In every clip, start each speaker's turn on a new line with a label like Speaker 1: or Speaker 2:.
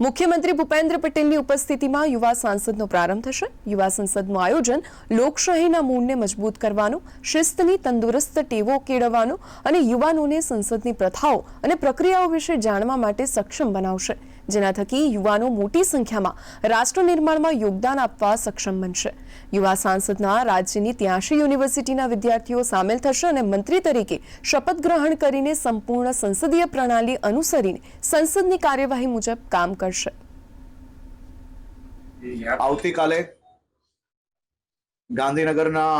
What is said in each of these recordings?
Speaker 1: મુખ્યમંત્રી ભૂપેન્દ્ર પટેલની ઉપસ્થિતિમાં યુવા સાંસદનો પ્રારંભ થશે. યુવા સંસદનું આયોજન લોકશાહીના મૂળને મજબૂત કરવાનું, શિસ્તની તંદુરસ્ત ટેવો કેળવવાનું અને યુવાનોને સંસદની પ્રથાઓ અને પ્રક્રિયાઓ વિશે જાણવા માટે સક્ષમ બનાવશે. જેના થકી યુવાનો મોટી સંખ્યામાં રાષ્ટ્ર નિર્માણમાં યોગદાન આપવા સક્ષમ બનશે. યુવા સાંસદના રાજ્યની ત્યાંશી યુનિવર્સિટીના વિદ્યાર્થીઓ સામેલ થશે અને મંત્રી તરીકે શપથ ગ્રહણ કરીને સંપૂર્ણ સંસદીય પ્રણાલી અનુસરીને સંસદની કાર્યવાહી મુજબ કામ કરશે.
Speaker 2: આવતીકાલે ગાંધીનગરના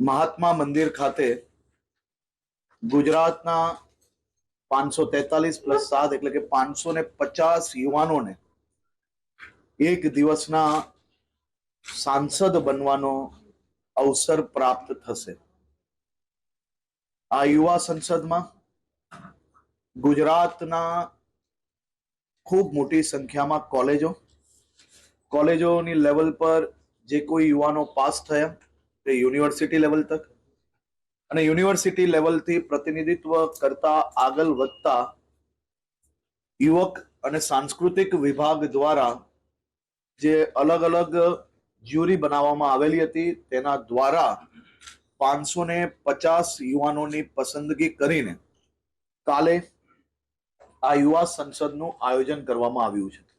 Speaker 2: મહાત્મા મંદિર ખાતે ગુજરાતના પાંચસો તેતાલીસ પ્લસ સાત એટલે કે પાંચસો ને પચાસ યુવાનોને એક દિવસના સાંસદ બનવાનો અવસર પ્રાપ્ત થશે. આ યુવા સંસદમાં ગુજરાતના ખૂબ મોટી સંખ્યામાં કોલેજો, કોલેજોની લેવલ પર જે કોઈ યુવાનો પાસ થયા, તે યુનિવર્સિટી લેવલ તક અને યુનિવર્સિટી લેવલથી પ્રતિનિધિત્વ કરતા આગળ વધતા યુવક અને સાંસ્કૃતિક વિભાગ દ્વારા જે અલગ અલગ જ્યુરી બનાવવામાં આવેલી હતી. તેના દ્વારા પાંચસો ને પચાસ યુવાનોની પસંદગી કરીને કાલે આ યુવા સંસદનું આયોજન કરવામાં આવ્યું છે.